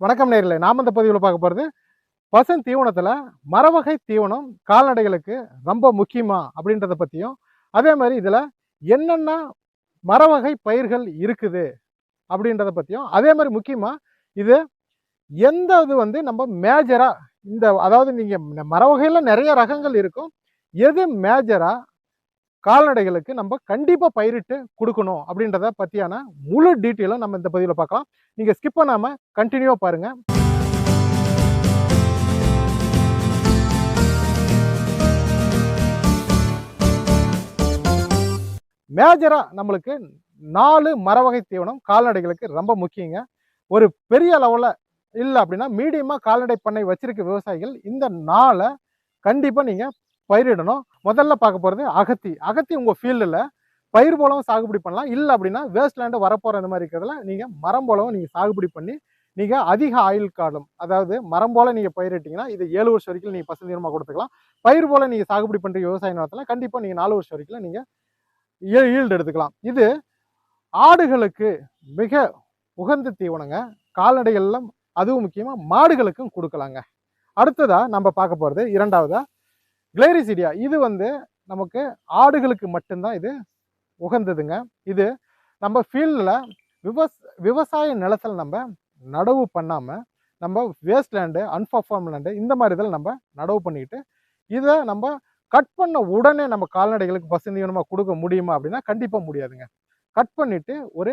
வணக்கம் நேரில் நாம் இந்த பதிவில் பார்க்க போகிறது பசும் தீவனத்தில் மரவகை தீவனம் கால்நடைகளுக்கு ரொம்ப முக்கியமா அப்படின்றத பற்றியும் அதே மாதிரி இதில் என்னென்ன மரவகை பயிர்கள் இருக்குது அப்படின்றத பற்றியும் அதே மாதிரி முக்கியமாக இது எந்த இது வந்து நம்ம மேஜராக இந்த அதாவது நீங்கள் மரவகையில் நிறைய ரகங்கள் இருக்கும். எது மேஜராக கால்நடைகளுக்கு நம்ம கண்டிப்பாக பயிரிட்டு கொடுக்கணும் அப்படின்றத பற்றியான முழு டீட்டெயிலும் நம்ம இந்த பதிவில் பார்க்கலாம். நீங்கள் ஸ்கிப் பண்ணாமல் கண்டினியூவாக பாருங்கள் மேஜராக நம்மளுக்கு நாலு மரவகை தீவனம் கால்நடைகளுக்கு ரொம்ப முக்கியங்க. ஒரு பெரிய லெவலில் இல்லை அப்படின்னா மீடியமாக கால்நடை பண்ணை வச்சிருக்க விவசாயிகள் இந்த நாளை கண்டிப்பாக நீங்கள் பயிரிடணும் முதல்ல பார்க்க போகிறது அகத்தி. அகத்தி உங்கள் ஃபீல்டில் பயிர் போலவும் சாகுபடி பண்ணலாம். இல்லை அப்படின்னா வேஸ்ட் லேண்டு வரப்போகிற இந்த மாதிரி இருக்கிறதுல நீங்கள் மரம் போலவும் நீங்கள் சாகுபடி பண்ணி நீங்கள் அதிக ஆயுள் காலம் அதாவது மரம் போல் நீங்கள் பயிரிட்டீங்கன்னா இது ஏழு வருஷம் வரைக்கும் நீங்கள் பசுந்தீரமாக கொடுத்துக்கலாம். பயிர் போல் நீங்கள் சாகுபடி பண்ணுற விவசாய நிலத்தில் கண்டிப்பாக நீங்கள் நாலு வருஷம் வரைக்கும் நீங்கள் ஈல்டு எடுத்துக்கலாம். இது ஆடுகளுக்கு மிக உகந்த தீவனங்க. கால்நடைகள்லாம் அதுவும் முக்கியமாக மாடுகளுக்கும் கொடுக்கலாங்க. அடுத்ததாக நம்ம பார்க்க போகிறது இரண்டாவதாக கிளேரிசிடியா இது வந்து நமக்கு ஆடுகளுக்கு மட்டும்தான் இது உகந்ததுங்க. இது நம்ம ஃபீல்டில் விவஸ் விவசாய நிலத்தில் நம்ம நடவு பண்ணாமல் நம்ம வேஸ்ட் லேண்டு அன்பர்ஃபார்ம் லேண்டு இந்த மாதிரி இதில் நம்ம நடவு பண்ணிக்கிட்டு இதை நம்ம கட் பண்ண உடனே நம்ம கால்நடைகளுக்கு பசுந்தீவனமாக கொடுக்க முடியுமா அப்படின்னா கண்டிப்பாக முடியாதுங்க. கட் பண்ணிவிட்டு ஒரு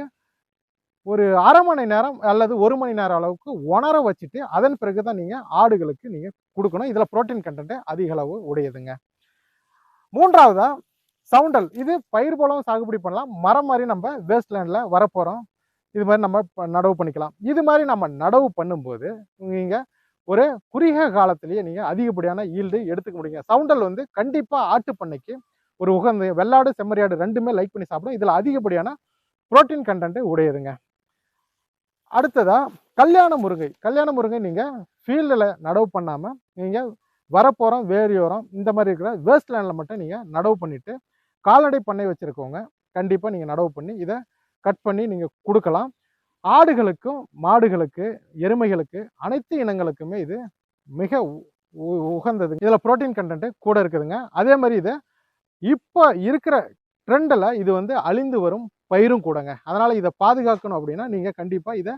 ஒரு அரை மணி நேரம் அல்லது ஒரு மணி நேரம் அளவுக்கு உணர வச்சுட்டு அதன் பிறகு தான் நீங்கள் ஆடுகளுக்கு நீங்கள் கொடுக்கணும். இதில் புரோட்டீன் கண்டென்ட் அதிக அளவு உடையதுங்க. மூன்றாவதா சவுண்டல். இது பயிர் போலவும் சாகுபடி பண்ணலாம். மரம் மாதிரி நம்ம வேஸ்ட் லேண்டில் வரப்போகிறோம் இது மாதிரி நம்ம ப- நடவு பண்ணிக்கலாம். இது மாதிரி நம்ம நடவு பண்ணும்போது நீங்கள் ஒரு குறுகிய காலத்திலேயே நீங்கள் அதிகப்படியான ஈல்டு எடுத்துக்க முடியுங்க. சவுண்டல் வந்து கண்டிப்பாக ஆட்டு பண்ணைக்கு ஒரு உகந்த வெள்ளாடு செம்மறியாடு ரெண்டுமே லைக் பண்ணி சாப்பிடும் இதில் அதிகப்படியான புரோட்டீன் கண்டென்ட்டு உடையதுங்க. அடுத்ததாக கல்யாண முருங்கை. கல்யாண முருங்கை நீங்கள் ஃபீல்டில் நடவு பண்ணாமல் நீங்கள் வரப்போகிறோம் வேரியோரம் இந்த மாதிரி இருக்கிற வேஸ்ட் லேண்டில் மட்டும் நீங்கள் நடவு பண்ணிவிட்டு கால்நடை பண்ணை வச்சுருக்கவங்க கண்டிப்பாக நீங்கள் நடவு பண்ணி இதை கட் பண்ணி நீங்கள் கொடுக்கலாம். ஆடுகளுக்கும் மாடுகளுக்கு எருமைகளுக்கு அனைத்து இனங்களுக்குமே இது மிக உ- உ- உகந்தது. இதில் ப்ரோட்டீன் கண்டென்ட்டு கூட இருக்குதுங்க. அதே மாதிரி இது இப்போ இருக்கிற ட்ரெண்டில் இது வந்து அழிந்து வரும் பயிரும் கூடங்க. அதனால் இதை பாதுகாக்கணும் அப்படின்னா நீங்கள் கண்டிப்பாக இதை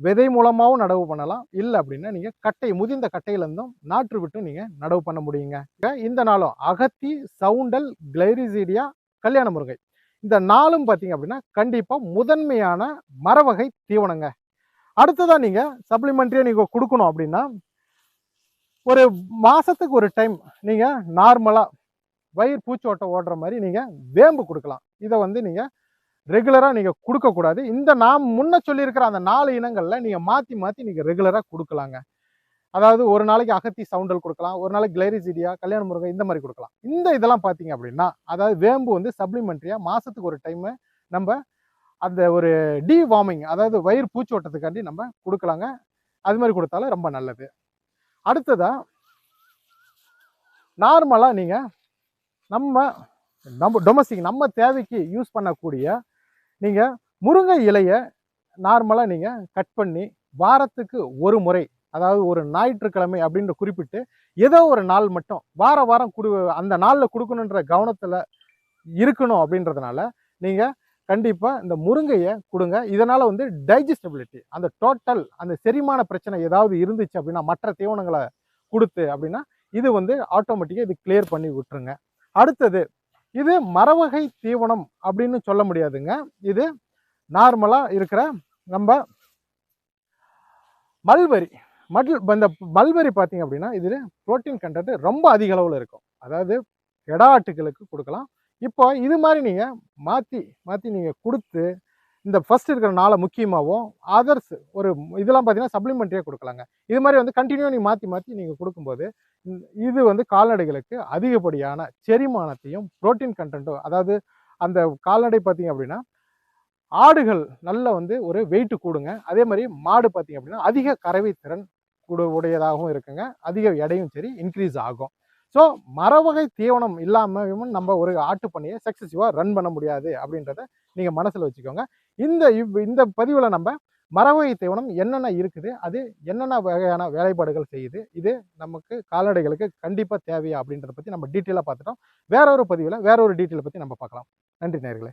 விதை மூலமாகவும் நடவு பண்ணலாம். இல்லை அப்படின்னா நீங்கள் கட்டை முதிர்ந்த கட்டையிலேருந்தும் நாற்று விட்டு நீங்கள் நடவு பண்ண முடியுங்க. இந்த நாளும் அகத்தி சவுண்டல் கிளைரிசீடியா கல்யாண முருகை இந்த நாளும் பார்த்தீங்க அப்படின்னா கண்டிப்பாக முதன்மையான மரவகை தீவனங்க. அடுத்ததாக நீங்கள் சப்ளிமெண்ட்ரியாக நீங்கள் கொடுக்கணும் அப்படின்னா ஒரு மாதத்துக்கு ஒரு டைம் நீங்கள் நார்மலாக வயிறு பூச்சோட்டம் ஓடுற மாதிரி நீங்கள் வேம்பு கொடுக்கலாம். இதை வந்து நீங்கள் ரெகுலராக நீங்கள் கொடுக்கக்கூடாது. இந்த நாம் முன்ன சொல்லியிருக்கிற அந்த நாலு இனங்களில் நீங்கள் மாற்றி மாற்றி நீங்கள் ரெகுலராக கொடுக்கலாங்க. அதாவது ஒரு நாளைக்கு அகத்தி சவுண்டல் கொடுக்கலாம் ஒரு நாளைக்கு கிளைரிசிடியா கல்யாண முருகை இந்த மாதிரி கொடுக்கலாம். இந்த இதெல்லாம் பார்த்தீங்க அப்படின்னா அதாவது வேம்பு வந்து சப்ளிமெண்ட்ரியாக மாதத்துக்கு ஒரு டைமு நம்ம அந்த ஒரு டி வார்மிங் அதாவது வயிறு பூச்சோட்டத்துக்காண்டி நம்ம கொடுக்கலாங்க. அது மாதிரி கொடுத்தாலும் ரொம்ப நல்லது. அடுத்ததாக நார்மலாக நீங்கள் நம்ம நம்ம டொமஸ்டிக் நம்ம தேவைக்கு யூஸ் பண்ணக்கூடிய நீங்கள் முருங்கை இலையை நார்மலாக நீங்கள் கட் பண்ணி வாரத்துக்கு ஒரு முறை அதாவது ஒரு ஞாயிற்றுக்கிழமை அப்படின்னு குறிப்பிட்டு ஏதோ ஒரு நாள் மட்டும் வார வாரம் கொடு அந்த நாளில் கொடுக்கணுன்ற கவனத்தில் இருக்கணும் அப்படின்றதுனால நீங்கள் கண்டிப்பாக இந்த முருங்கையை கொடுங்க. இதனால் வந்து டைஜஸ்டபிலிட்டி அந்த டோட்டல் அந்த செரிமான பிரச்சனை ஏதாவது இருந்துச்சு அப்படின்னா மற்ற தீவனங்களை கொடுத்து அப்படின்னா இது வந்து ஆட்டோமேட்டிக்காக இது கிளியர் பண்ணி விட்டுருங்க. அடுத்தது இது மரவகை தீவனம் அப்படின்னு சொல்ல முடியாதுங்க. இது நார்மலாக இருக்கிற நம்ம மல்வரி மல் இந்த மல்வரி பார்த்தீங்க அப்படின்னா இதில் ப்ரோட்டீன் கண்டென்ட் ரொம்ப அதிக அளவில் இருக்கும். அதாவது கெடா ஆட்டுகளுக்கு கொடுக்கலாம். இப்போ இது மாதிரி நீங்கள் மாற்றி மாற்றி நீங்கள் கொடுத்து இந்த ஃபர்ஸ்ட் இருக்கிற நாளை முக்கியமாகவும் அதர்ஸ் ஒரு இதெல்லாம் பார்த்தீங்கன்னா சப்ளிமெண்ட்ரியாக கொடுக்கலாங்க. இது மாதிரி வந்து கண்டினியூ நீங்கள் மாற்றி மாற்றி நீங்கள் கொடுக்கும்போது இது வந்து கால்நடைகளுக்கு அதிகப்படியான செரிமானத்தையும் புரோட்டீன் கண்டென்ட்டும் அதாவது அந்த கால்நடை பார்த்தீங்க அப்படின்னா ஆடுகள் நல்ல வந்து ஒரு வெயிட்டு கூடுங்க. அதே மாதிரி மாடு பார்த்தீங்க அப்படின்னா அதிக கறவை திறன் கூட உடையதாகவும் இருக்குங்க. அதிக எடையும் சரி இன்க்ரீஸ் ஆகும். ஸோ மரவகை தீவனம் இல்லாமல் நம்ம ஒரு ஆட்டு பண்ணையை சக்ஸஸிவாக ரன் பண்ண முடியாது அப்படின்றத நீங்கள் மனசில் வச்சுக்கோங்க. இந்த இவ் இந்த பதிவில் நம்ம மரவகை தீவனம் என்னென்ன இருக்குது அது என்னென்ன வகையான வேலைப்பாடுகள் செய்யுது இது நமக்கு கால்நடைகளுக்கு கண்டிப்பாக தேவையா அப்படின்றத பற்றி நம்ம டீட்டெயிலாக பார்த்துட்டோம். வேற ஒரு பதிவில் வேற ஒரு டீட்டெயிலை பற்றி நம்ம பார்க்கலாம். நன்றி நேர்களே.